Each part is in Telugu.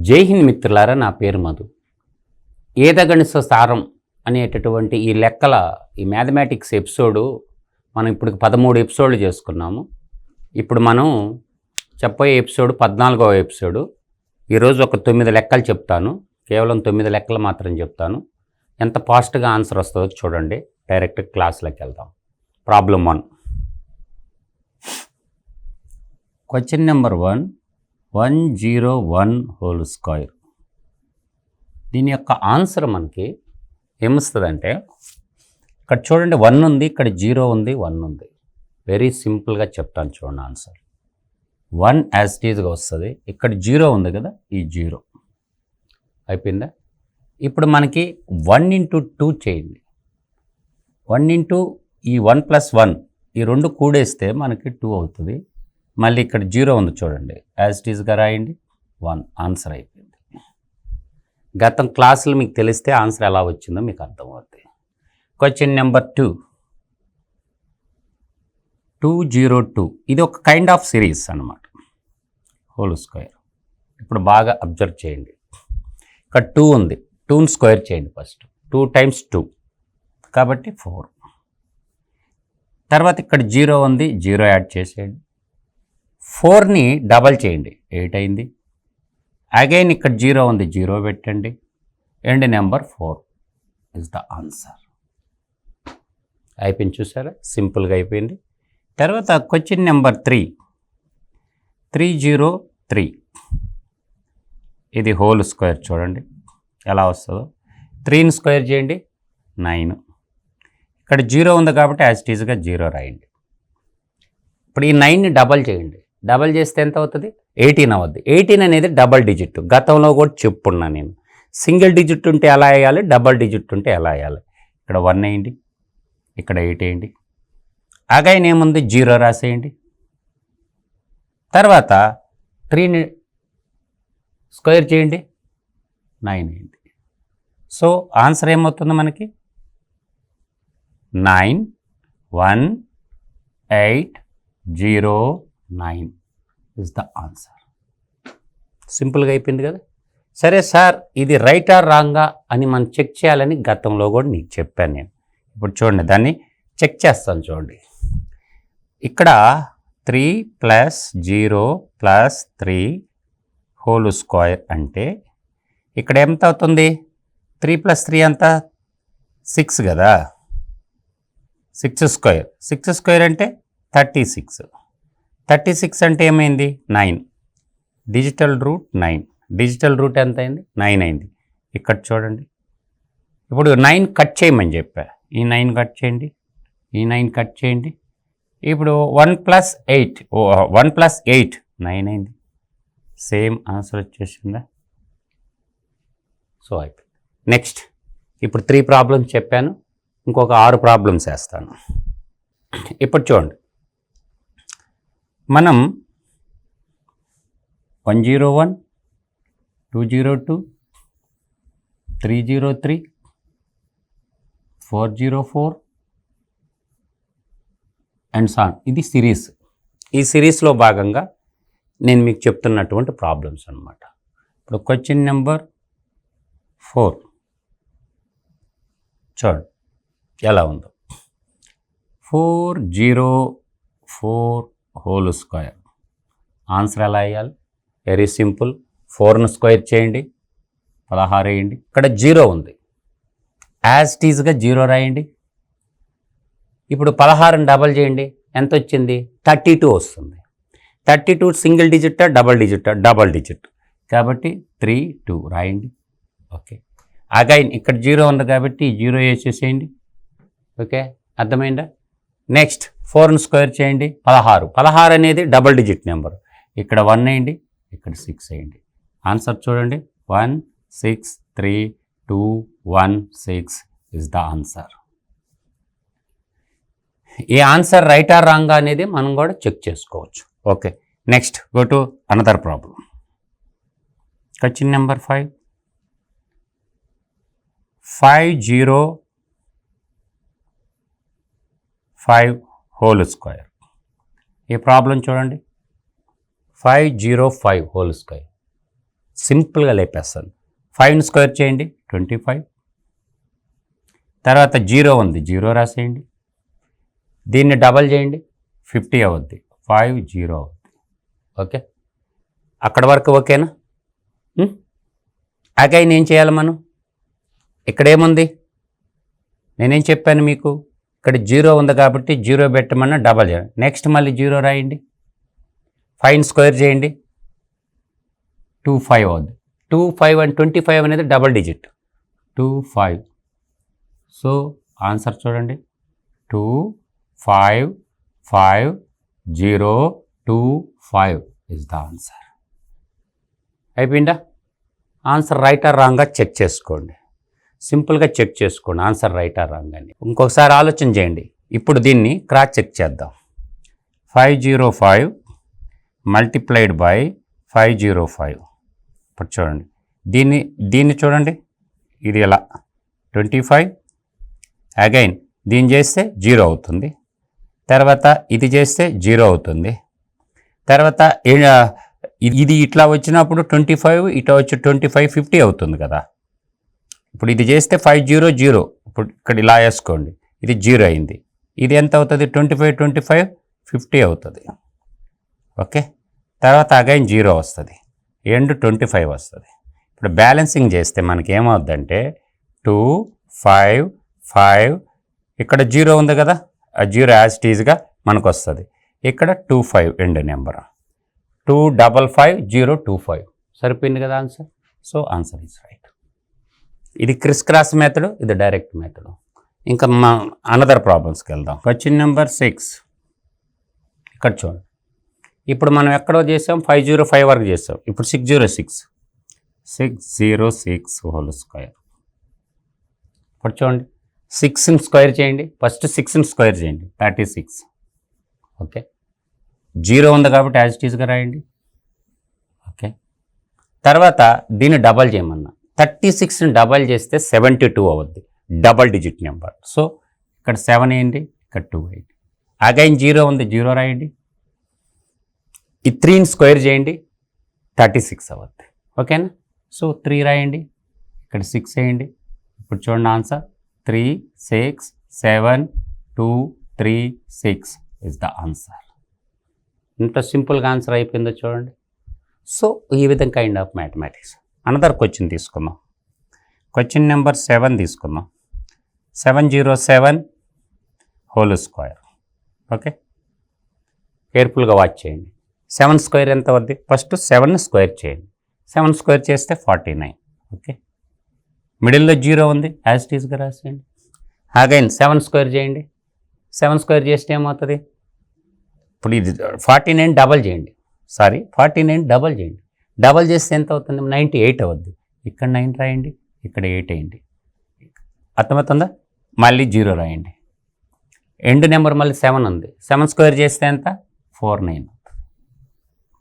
జై హింద్ మిత్రులారా నా పేరు మధు. ఏదగణిత సారం అనేటటువంటి ఈ లెక్కల ఈ మ్యాథమెటిక్స్ ఎపిసోడు మనం ఇప్పుడు పదమూడు ఎపిసోడ్లు చేసుకున్నాము. ఇప్పుడు మనం చెప్పే ఎపిసోడ్ పద్నాలుగవ ఎపిసోడు. ఈరోజు ఒక తొమ్మిది లెక్కలు చెప్తాను. కేవలం తొమ్మిది లెక్కలు మాత్రం చెప్తాను. ఎంత ఫాస్ట్గా ఆన్సర్ వస్తుందో చూడండి. డైరెక్ట్ క్లాస్లోకి వెళ్దాం. Problem one. Question number one. One zero one whole square. దీని యొక్క ఆన్సర్ మనకి ఏమిస్తుందంటే ఇక్కడ చూడండి వన్ ఉంది ఇక్కడ జీరో ఉంది వన్ ఉంది. వెరీ సింపుల్గా చెప్తాను చూడండి ఆన్సర్. వన్ యాజ్ టీజ్గా వస్తుంది. ఇక్కడ జీరో ఉంది కదా ఈ జీరో. అయిపోయిందా? ఇప్పుడు మనకి వన్ ఇంటూ టూ చేయండి. వన్ ఇంటూ ఈ వన్ ప్లస్ వన్ ఈ రెండు కూడేస్తే మనకి టూ అవుతుంది. మళ్ళీ ఇక్కడ జీరో ఉంది చూడండి. యాజ్ ఇట్ ఈస్గా రాయండి. వన్ ఆన్సర్ అయిపోయింది. గతం క్లాసులు మీకు తెలిస్తే ఆన్సర్ ఎలా వచ్చిందో మీకు అర్థమవుతుంది question number two two zero two ఇది ఒక కైండ్ ఆఫ్ సిరీస్ అన్నమాట. హోల్ స్క్వేర్ ఇప్పుడు బాగా అబ్జర్వ్ చేయండి. ఇక్కడ టూ ఉంది. టూని స్క్వేర్ చేయండి ఫస్ట్ టూ టైమ్స్ టూ కాబట్టి ఫోర్ తర్వాత ఇక్కడ జీరో ఉంది. జీరో యాడ్ చేసేయండి. ఫోర్ని డబల్ చేయండి. ఎయిట్ అయింది. అగైన్ ఇక్కడ జీరో ఉంది. జీరో పెట్టండి. And number four is the answer. అయిపోయింది చూసారా? సింపుల్గా అయిపోయింది. తర్వాత question number three. Three zero three. ఇది హోల్ స్క్వేర్ చూడండి. ఎలా వస్తుందో. త్రీని స్క్వేర్ చేయండి. నైన్. ఇక్కడ జీరో ఉంది కాబట్టి యాజ్ టీజ్గా జీరో రాయండి. ఇప్పుడు ఈ నైన్ని డబల్ చేయండి. డబల్ చేస్తే ఎంత అవుతుంది? ఎయిటీన్ అవుద్ది. ఎయిటీన్ అనేది డబల్ డిజిట్. గతంలో కూడా చెప్పున్నా నేను. సింగిల్ డిజిట్ ఉంటే ఎలా వేయాలి? డబల్ డిజిట్ ఉంటే ఎలా వేయాలి? ఇక్కడ వన్ వేయండి. ఇక్కడ ఎయిట్ వేయండి. అగైన్ ఏముంది? జీరో రాసేయండి. తర్వాత త్రీని స్క్వేర్ చేయండి. నైన్ వేయండి. సో ఆన్సర్ ఏమవుతుంది మనకి? Nine one eight zero nine is the answer సింపుల్గా అయిపోయింది కదా? సరే సార్ ఇది రైట్ ఆర్ రాంగా అని మనం చెక్ చేయాలని గతంలో కూడా నీకు చెప్పాను నేను. ఇప్పుడు చూడండి దాన్ని చెక్ చేస్తాను చూడండి. ఇక్కడ three plus zero plus three whole square అంటే ఇక్కడ ఎంత అవుతుంది? త్రీ ప్లస్ త్రీ అంతా సిక్స్ కదా? సిక్స్ స్క్వేర్ సిక్స్ స్క్వేర్ అంటే థర్టీ సిక్స్ థర్టీ సిక్స్ అంటే ఏమైంది? Nine. Digital root nine. Digital root ఎంత అయింది? నైన్ అయింది. ఇక్కడ చూడండి. ఇప్పుడు నైన్ కట్ చేయమని చెప్పా. ఈ నైన్ కట్ చేయండి. ఈ నైన్ కట్ చేయండి. ఇప్పుడు one plus eight. One plus eight. Nine అయింది. సేమ్ ఆన్సర్ వచ్చేసిందా? సో అయిపోయింది. నెక్స్ట్. ఇప్పుడు త్రీ ప్రాబ్లమ్స్ చెప్పాను. ఇంకొక ఆరు ప్రాబ్లమ్స్ వేస్తాను. ఇప్పుడు చూడండి. మనం one zero one two zero two three zero three four zero four and so on ఇది సిరీస్. ఈ సిరీస్లో భాగంగా నేను మీకు చెప్తున్నటువంటి ప్రాబ్లమ్స్ అన్నమాట. ఇప్పుడు క్వశ్చన్ నెంబర్ ఫోర్ చూడండి ఎలా ఉందో. Four zero four whole square. Answer ఎలా వేయాలి? Very simple. ఫోర్ను స్క్వేర్ చేయండి. పదహారు వేయండి. ఇక్కడ జీరో ఉంది. యాజ్ టీజ్గా జీరో రాయండి. ఇప్పుడు పదహారుని డబల్ చేయండి. ఎంత వచ్చింది? థర్టీ టూ వస్తుంది. థర్టీ టూ సింగిల్ డిజిటా డబల్ డిజిటా డబల్ డిజిట్ కాబట్టి త్రీ టూ రాయండి. ఓకే. అగైన్ ఇక్కడ జీరో ఉంది కాబట్టి జీరో వేసేసేయండి. ఓకే? అర్థమైందా? నెక్స్ట్ ఫోర్ను స్క్వేర్ చేయండి. పదహారు. పదహారు అనేది డబల్ డిజిట్ నెంబర్. ఇక్కడ వన్ వేయండి ఇక్కడ సిక్స్ వేయండి. ఆన్సర్ చూడండి. One six three two one six is the answer. ఈ ఆన్సర్ రైట్ ఆర్ రాంగ్ అనేది మనం కూడా చెక్ చేసుకోవచ్చు. Okay. Next go to another problem. Question number five. Five zero five whole square. ఈ ప్రాబ్లం చూడండి. Five zero five whole square. సింపుల్గా లేపేస్తాను. ఫైవ్ని స్క్వేర్ చేయండి. Twenty five. తర్వాత జీరో ఉంది. జీరో రాసేయండి. దీన్ని డబల్ చేయండి. ఫిఫ్టీ అవుద్ది. ఫైవ్ జీరో అవుద్ది. ఓకే? అక్కడ వరకు ఓకేనా? అగైన్ ఏం చేయాలి మనం? ఇక్కడ ఏముంది నేనేం చెప్పాను మీకు? ఇక్కడ జీరో ఉంది కాబట్టి జీరో పెట్టమన్నా డబల్ చేయండి నెక్స్ట్ మళ్ళీ జీరో రాయండి. ఫైవ్ స్క్వేర్ చేయండి. టూ ఫైవ్ అవుద్ది. Two five and twenty five అనేది double digit two five so answer చూడండి. Two five five zero two five is the answer అయిపోయిందా? ఆన్సర్ రైట్ ఆర్ రాంగ్గా చెక్ చేసుకోండి. సింపుల్గా చెక్ చేసుకోండి ఆన్సర్ రైటా ఆర్ రాంగ్ అని. ఇంకొకసారి ఆలోచన చేయండి. ఇప్పుడు దీన్ని క్రాస్ చెక్ చేద్దాం. Five zero five multiplied by five zero five. ఇప్పుడు చూడండి. దీన్ని దీన్ని చూడండి. ఇది ఎలా? Twenty five. అగైన్ దీన్ని చేస్తే జీరో అవుతుంది. తర్వాత ఇది చేస్తే జీరో అవుతుంది. తర్వాత ఇది- ఇది ఇట్లా వచ్చినప్పుడు ట్వంటీ ఫైవ్ ఇట్లా వచ్చి ట్వంటీ ఫైవ్ ఫిఫ్టీ అవుతుంది కదా. ఇప్పుడు ఇది చేస్తే ఫైవ్ జీరో జీరో ఇప్పుడు ఇక్కడ ఇలా వేసుకోండి. ఇది జీరో అయింది. ఇది ఎంత అవుతుంది? Twenty five twenty five fifty అవుతుంది. ఓకే? తర్వాత అగైన్ జీరో వస్తుంది. ఎండ్ ట్వంటీ ఫైవ్ వస్తుంది. ఇప్పుడు బ్యాలెన్సింగ్ చేస్తే మనకి ఏమవుద్దంటే టూ ఫైవ్ ఫైవ్ ఇక్కడ జీరో ఉంది కదా? ఆ జీరో యాజ్ టీజ్గా మనకు వస్తుంది. ఇక్కడ two five and number two double five zero two five సరిపోయింది కదా answer so answer is right ఇది క్రిస్ క్రాస్ మెథడ్ ఇది డైరెక్ట్ మెథడ్. ఇంకా మా అనదర్ ప్రాబ్లమ్స్కి వెళ్దాం. Question number six. ఇక్కడ చూడండి. ఇప్పుడు మనం ఎక్కడో చేసాం? ఫైవ్ జీరో ఫైవ్ వరకు చేసాం. ఇప్పుడు six zero six. Six zero six whole square. ఇప్పుడు చూడండి. సిక్స్ని స్క్వేర్ చేయండి. ఫస్ట్ సిక్స్ని స్క్వేర్ చేయండి. Thirty six okay? జీరో ఉంది కాబట్టి యాజ్ టీజ్గా రాయండి. ఓకే? తర్వాత దీన్ని డబల్ చేయమన్నా థర్టీ సిక్స్ని డబల్ చేస్తే సెవెంటీ టూ అవుద్ది. Double digit number. సో ఇక్కడ సెవెన్ వేయండి ఇక్కడ టూ వేయండి అగైన్ జీరో ఉంది జీరో రాయండి. ఈ త్రీని స్క్వేర్ చేయండి థర్టీ సిక్స్ అవుద్ది. ఓకేనా? సో త్రీ రాయండి ఇక్కడ సిక్స్ వేయండి. ఇప్పుడు చూడండి answer. Three six seven two three six is the answer. ఇంత సింపుల్గా ఆన్సర్ అయిపోయిందో చూడండి. సో ఈ విధంగా kind of mathematics another question తీసుకుందాం. క్వశ్చన్ నెంబర్ సెవెన్ తీసుకుందాం. Seven zero seven whole square okay కేర్ఫుల్గా వాచ్ చేయండి. సెవెన్ స్క్వేర్ ఎంత వద్ది? ఫస్ట్ సెవెన్ స్క్వేర్ చేయండి. సెవెన్ స్క్వేర్ చేస్తే ఫార్టీ నైన్ ఓకే మిడిల్లో జీరో ఉంది యాజ్ టీస్గా రాసేయండి. అగైన్ సెవెన్ స్క్వేర్ చేయండి. సెవెన్ స్క్వేర్ చేస్తే ఏమవుతుంది? ఇప్పుడు ఇది ఫార్టీ నైన్ డబల్ చేయండి. సారీ ఫార్టీ నైన్ డబల్ చేయండి. డబల్ చేస్తే ఎంత అవుతుంది? నైంటీ ఎయిట్ అవుద్ది. ఇక్కడ నైన్ రాయండి ఇక్కడ ఎయిట్ వేయండి. అర్థమవుతుందా? మళ్ళీ జీరో రాయండి. ఎండ్ నెంబర్ మళ్ళీ సెవెన్ ఉంది. సెవెన్ స్క్వేర్ చేస్తే ఎంత? ఫోర్ నైన్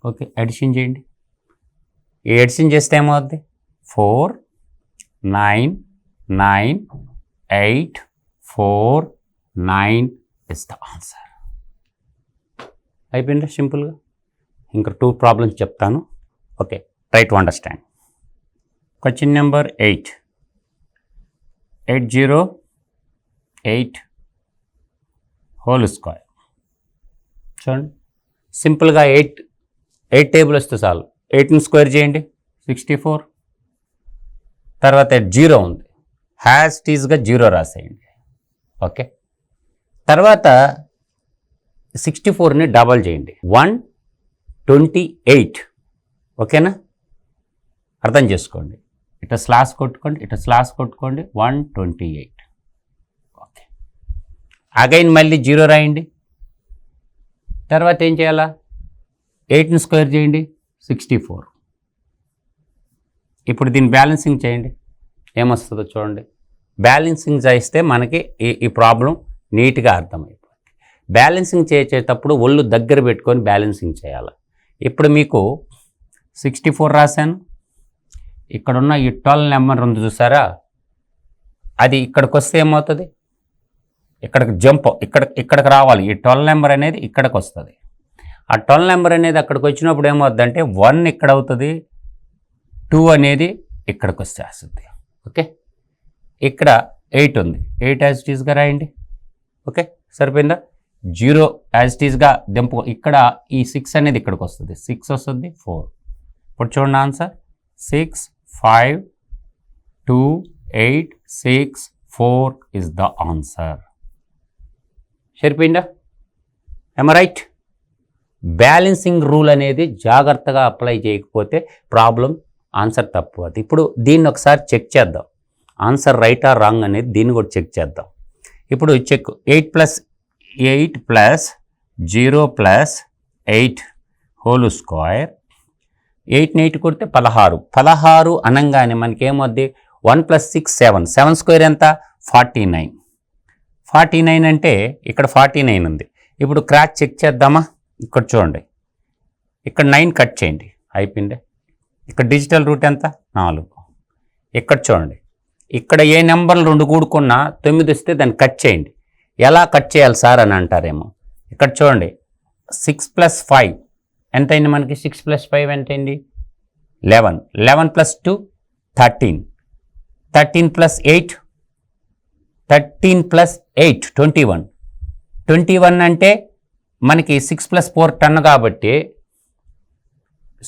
ఓకే అడిషన్ చేయండి. ఈ ఎడిషన్ చేస్తే ఏమవుద్ది? Four nine nine eight four nine is the answer. అయిపోయిందా సింపుల్గా? ఇంకా టూ ప్రాబ్లమ్స్ చెప్తాను. Okay try to understand question number eight eight zero eight whole square చూడండి. సింపుల్గా ఎయిట్ ఎయిట్ టేబుల్ వస్తే చాలు. ఎయిట్ని స్క్వేర్ చేయండి. సిక్స్టీ ఫోర్ తర్వాత జీరో ఉంది. హ్యాష్ టీజ్గా జీరో రాసేయండి. ఓకే తర్వాత సిక్స్టీ ఫోర్ని డబల్ చేయండి. వన్ ట్వంటీ ఎయిట్ ఓకేనా? అర్థం చేసుకోండి. ఇట స్లాస్ కొట్టుకోండి ఇట స్లాస్ కొట్టుకోండి. One twenty eight okay. Again మళ్ళీ జీరో రాయండి. తర్వాత ఏం చేయాలా? ఎయిట్ని స్క్వేర్ చేయండి. సిక్స్టీ ఫోర్ ఇప్పుడు దీన్ని బ్యాలెన్సింగ్ చేయండి. ఏమొస్తుందో చూడండి. బ్యాలెన్సింగ్ చేస్తే మనకి ఈ ఈ ప్రాబ్లం నీట్గా అర్థమైపోతుంది. బ్యాలెన్సింగ్ చేసేటప్పుడు ఒళ్ళు దగ్గర పెట్టుకొని బ్యాలెన్సింగ్ చేయాలి? ఇప్పుడు మీకు సిక్స్టీ ఫోర్ రాశాను. ఇక్కడున్న ఈ ట్వెల్వ్ నెంబర్ ఉంది చూసారా? అది ఇక్కడికి వస్తే ఏమవుతుంది? ఇక్కడికి జంప్ ఇక్కడ ఇక్కడికి రావాలి. ఈ ట్వెల్వ్ నెంబర్ అనేది ఇక్కడికి వస్తుంది ఆ ట్వెల్వ్ నెంబర్ అనేది అక్కడికి వచ్చినప్పుడు ఏమవుతుందంటే అంటే వన్ ఇక్కడ అవుతుంది టూ అనేది ఇక్కడికి వచ్చేస్తుంది ఓకే? ఇక్కడ ఎయిట్ ఉంది. ఎయిట్ యాజ్ ఇట్ రాయండి. ఓకే? సరిపోయిందా? జీరో యాజ్ ఇట్ దింపు ఇక్కడ ఈ సిక్స్ అనేది ఇక్కడికి వస్తుంది సిక్స్ వస్తుంది ఫోర్. ఇప్పుడు చూడండి answer. Six five two eight six four is the answer సరిపోయిందా? ఎమ రైట్ బ్యాలెన్సింగ్ రూల్ అనేది జాగ్రత్తగా అప్లై చేయకపోతే ప్రాబ్లం ఆన్సర్ తప్పు. అది ఇప్పుడు దీన్ని ఒకసారి చెక్ చేద్దాం. ఆన్సర్ రైట్ ఆర్ రాంగ్ అనేది దీన్ని కూడా చెక్ చేద్దాం. ఇప్పుడు check eight plus eight plus zero plus eight whole square eight eight కొడితే పదహారు. పదహారు అనగానే మనకేమొద్ది? One plus six seven. Seven square ఎంత? Forty nine. ఫార్టీ నైన్ అంటే ఇక్కడ ఫార్టీ నైన్ ఉంది. ఇప్పుడు క్రాక్ చెక్ చేద్దామా? ఇక్కడ చూడండి. ఇక్కడ నైన్ కట్ చేయండి. అయిపోయింది? ఇక్కడ డిజిటల్ రూట్ ఎంత? నాలుగు. ఇక్కడ చూడండి. ఇక్కడ ఏ నెంబర్లు రెండు కూడుకున్నా తొమ్మిది వస్తే దాన్ని కట్ చేయండి. ఎలా కట్ చేయాలి సార్ అని అంటారేమో. ఇక్కడ చూడండి. Six plus five. ఎంత అయింది మనకి? సిక్స్ ప్లస్ ఫైవ్ ఎంత అయింది eleven eleven plus two thirteen thirteen plus eight thirteen plus eight twenty one twenty one అంటే మనకి సిక్స్ ప్లస్ ఫోర్ టెన్ కాబట్టి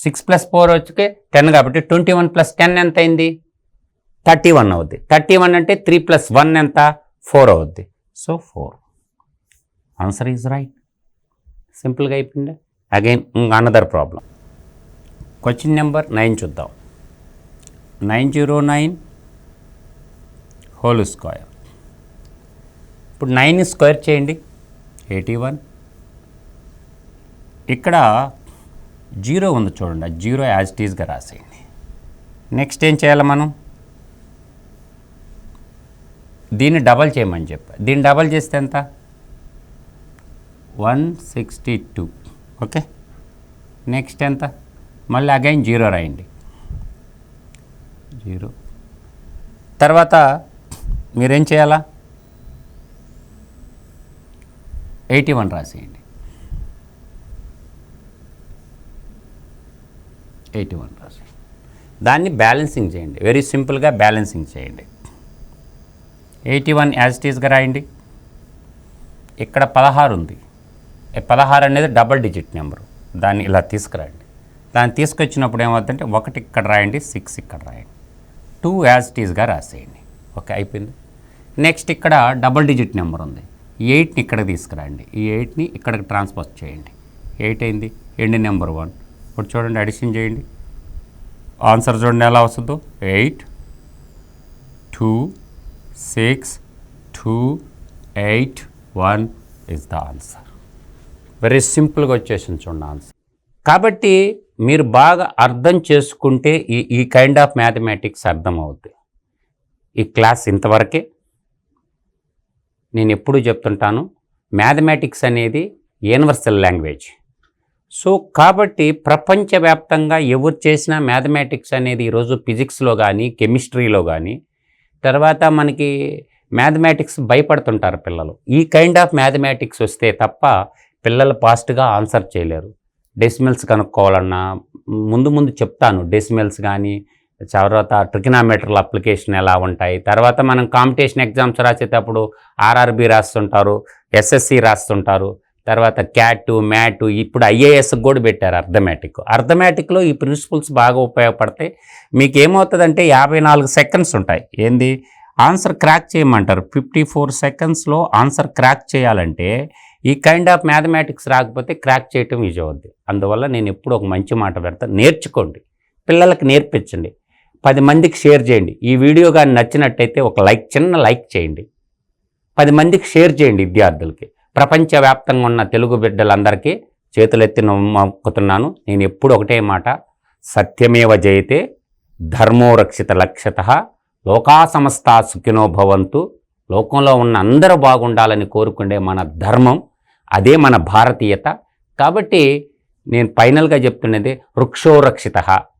సిక్స్ ప్లస్ ఫోర్ వచ్చి టెన్ కాబట్టి ట్వంటీ వన్ ప్లస్ టెన్ ఎంత అయింది థర్టీ వన్ అవుద్ది. థర్టీ వన్ అంటే త్రీ ప్లస్ వన్ ఎంత? ఫోర్ అవుద్ది. So four answer is right సింపుల్గా అయిపోయింది? Again another problem question number nine చూద్దాం. Nine zero nine whole square ఇప్పుడు నైన్ స్క్వేర్ చేయండి. ఎయిటీ వన్ ఇక్కడ జీరో ఉంది చూడండి. జీరో యాజ్ టీజ్గా రాసేయండి. నెక్స్ట్ ఏం చేయాలి మనం? దీన్ని డబల్ చేయమని చెప్పా. దీన్ని డబల్ చేస్తే ఎంత? One sixty two okay? Next ఎంత? మళ్ళీ అగైన్ జీరో రాయండి. జీరో. తర్వాత మీరేం చేయాలా? ఎయిటీ వన్ రాసేయండి. ఎయిటీ వన్ రాసేయండి. దాన్ని బ్యాలెన్సింగ్ చేయండి. వెరీ సింపుల్గా బ్యాలెన్సింగ్ చేయండి. ఎయిటీ వన్ యాజ్ టీజ్గా రాయండి. ఇక్కడ పదహారు ఉంది పదహారు అనేది డబల్ డిజిట్ నెంబరు దాన్ని ఇలా తీసుకురండి. దాన్ని తీసుకొచ్చినప్పుడు ఏమవుతుందంటే ఒకటి ఇక్కడ రాయండి సిక్స్ ఇక్కడ రాయండి. టూ యాజ్ టీజ్గా రాసేయండి. ఓకే అయిపోయింది. నెక్స్ట్ ఇక్కడ డబల్ డిజిట్ నెంబర్ ఉంది. ఎయిట్ని ఇక్కడ తీసుకురండి. ఈ ఎయిట్ని ఇక్కడికి ట్రాన్స్ఫర్ చేయండి. ఎయిట్ అయింది. ఎండి నెంబర్ వన్ ఇప్పుడు చూడండి అడిషన్ చేయండి. ఆన్సర్ చూడండి ఎలా వస్తుందో. Eight two six two eight one is the answer very సింపుల్గా వచ్చేసింది చూడండి ఆన్సర్ కాబట్టి మీరు బాగా అర్థం చేసుకుంటే ఈ ఈ కైండ్ ఆఫ్ మ్యాథమెటిక్స్ అర్థమవుద్ది. ఈ క్లాస్ ఇంతవరకే. నేను ఎప్పుడూ చెప్తుంటాను మ్యాథమెటిక్స్ అనేది యూనివర్సల్ లాంగ్వేజ్ సో కాబట్టి ప్రపంచవ్యాప్తంగా ఎవరు చేసినా మ్యాథమెటిక్స్ అనేది ఈరోజు ఫిజిక్స్లో కానీ కెమిస్ట్రీలో కానీ తర్వాత మనకి మ్యాథమెటిక్స్ భయపడుతుంటారు పిల్లలు. ఈ కైండ్ ఆఫ్ మ్యాథమెటిక్స్ వస్తే తప్ప పిల్లలు ఫాస్ట్గా ఆన్సర్ చేయలేరు. డెసిమల్స్ కనుక్కోవాలన్నా ముందు ముందు చెప్తాను. డెసిమల్స్ కానీ తర్వాత ట్రికినామీటర్ల అప్లికేషన్ ఎలా ఉంటాయి? తర్వాత మనం కాంపిటీషన్ ఎగ్జామ్స్ రాసేటప్పుడు ఆర్ఆర్బి రాస్తుంటారు ఎస్ఎస్సి రాస్తుంటారు తర్వాత క్యాట్ మ్యాట్ ఇప్పుడు ఐఏఎస్కి కూడా పెట్టారు అర్థమెటిక్. అర్థమెటిక్లో ఈ ప్రిన్సిపల్స్ బాగా ఉపయోగపడతాయి. మీకు ఏమవుతుందంటే యాభై నాలుగు సెకండ్స్ ఉంటాయి. ఏంది? ఆన్సర్ క్రాక్ చేయమంటారు. ఫిఫ్టీ ఫోర్ సెకండ్స్లో ఆన్సర్ క్రాక్ చేయాలంటే ఈ కైండ్ ఆఫ్ మ్యాథమెటిక్స్ రాకపోతే క్రాక్ చేయటం ఈజీ అవుద్ది. అందువల్ల నేను ఎప్పుడు ఒక మంచి మాట పెడతాను నేర్చుకోండి. పిల్లలకు నేర్పించండి. పది మందికి షేర్ చేయండి. ఈ వీడియో కానీ నచ్చినట్టయితే ఒక లైక్ చిన్న లైక్ చేయండి. పది మందికి షేర్ చేయండి విద్యార్థులకి. ప్రపంచవ్యాప్తంగా ఉన్న తెలుగు బిడ్డలందరికీ చేతులెత్తి మొక్కుతున్నాను నేను ఎప్పుడు ఒకటే మాట. సత్యమేవ జయతే ధర్మో రక్షిత లక్ష్యత. లోకా సమస్త సుఖినో భవంతు. లోకంలో ఉన్న అందరూ బాగుండాలని కోరుకునే మన ధర్మం అదే మన భారతీయత. కాబట్టి నేను ఫైనల్గా చెప్తున్నది వృక్షోరక్షిత.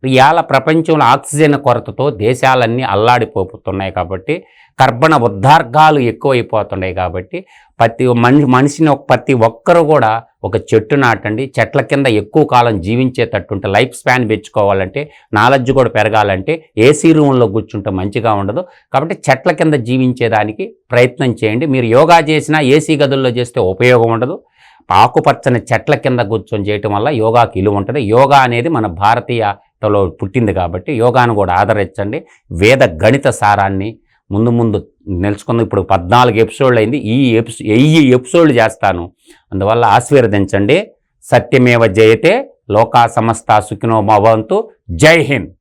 ఇవాళ ప్రపంచంలో ఆక్సిజన్ కొరతతో దేశాలన్నీ అల్లాడిపోతున్నాయి కాబట్టి కర్బన ఉద్దార్గాలు ఎక్కువైపోతున్నాయి కాబట్టి ప్రతి మనిషి మనిషిని ప్రతి ఒక్కరు కూడా ఒక చెట్టు నాటండి. చెట్ల కింద ఎక్కువ కాలం జీవించేటట్టుంటే లైఫ్ స్పాన్ పెంచుకోవాలంటే నాలెడ్జ్ కూడా పెరగాలంటే ఏసీ రూమ్లో కూర్చుంటే మంచిగా ఉండదు. కాబట్టి చెట్ల కింద జీవించేదానికి ప్రయత్నం చేయండి. మీరు యోగా చేసినా ఏసీ గదుల్లో చేస్తే ఉపయోగం ఉండదు. ఆకుపచ్చని చెట్ల కింద కూర్చొని చేయటం వల్ల యోగాకి ఇలువ ఉంటుంది. యోగా అనేది మన భారతీయతలో పుట్టింది కాబట్టి యోగాను కూడా ఆదరించండి. వేద గణిత సారాన్ని ముందు ముందు నిలుచుకుందాం. ఇప్పుడు పద్నాలుగు ఎపిసోడ్లు అయింది. ఈ ఎపిసో వెయ్యి ఎపిసోడ్లు చేస్తాను. అందువల్ల ఆశీర్వదించండి. సత్యమేవ జయతే. లోకా సమస్త సుఖినో భవంతు. జై హింద్.